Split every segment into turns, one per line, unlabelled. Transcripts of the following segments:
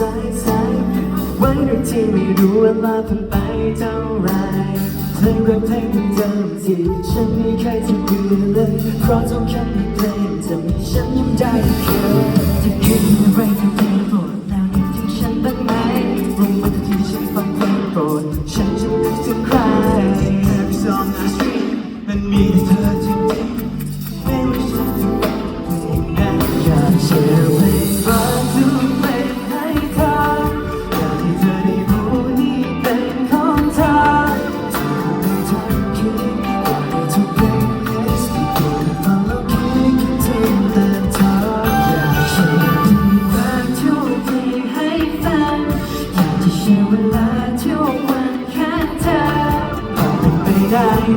สายสายไว้โดยที่ไม่รู้เวลาผ่านไปเท่าไรเพลงรักเพลงเดิมที่ฉันไม่เคยจะเบื่อเลย เพราะทุกคำในเพลงจะมีฉันยิ้มได้ทุกคืนจะคิดอะไรทำเพลงโปรดแล้วนึกถึงฉันบ้างไหมรู้ไหมที่ฉันฟังเพลงโปรดฉัน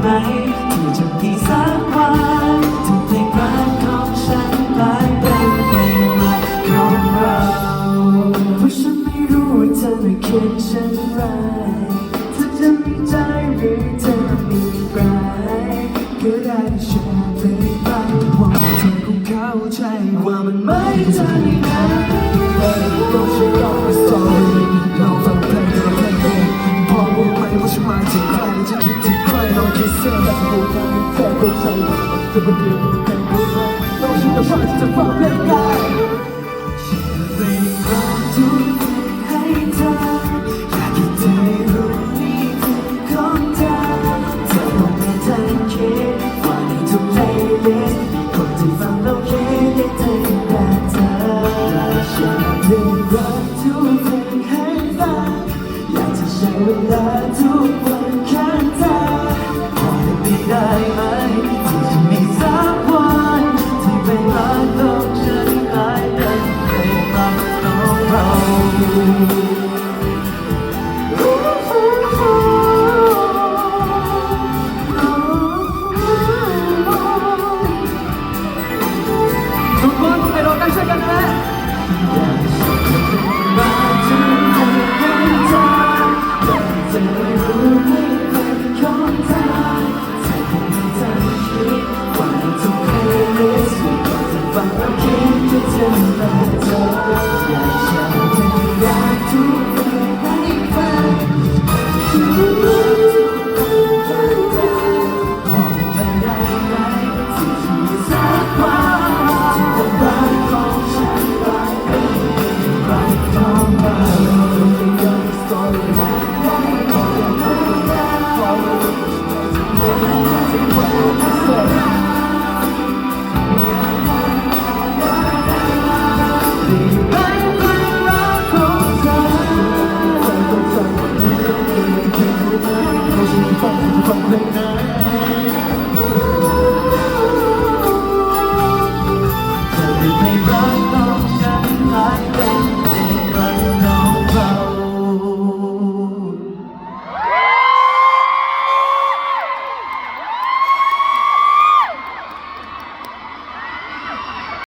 ไหมที่จะมีสักวันที่เพลงรักของฉันกลายเป็นเพลงรักของเราเพราะฉันไม่รู้ว่าเธอไม่คิดเช่นไรเธอจะมีใจหรือเธอมีใครก็ได้แช่วยไปบ้างหวังเธอคงเข้าใจว่ามันไม่ใช่ ลองคิดเสียแต่รู้ไหมแค่คนใจจะเป็นเดียวกันรู้ไหมลองฉันจะฟังที่จะฟังเพลงได้ฉันเพลงรักทุกเพลงให้เธออยากให้เธอรู้นี่คือของเธอเธอคงไม่ทันคิดว่าในทุกเพลงลิสต์มีคนที่ฟังแล้วคิดได้ถึงแต่เธอและฉันเพลงรักทุกเพลงให้ฟังอยากจะใช้เวลาทุกวัน ทุ ที่ส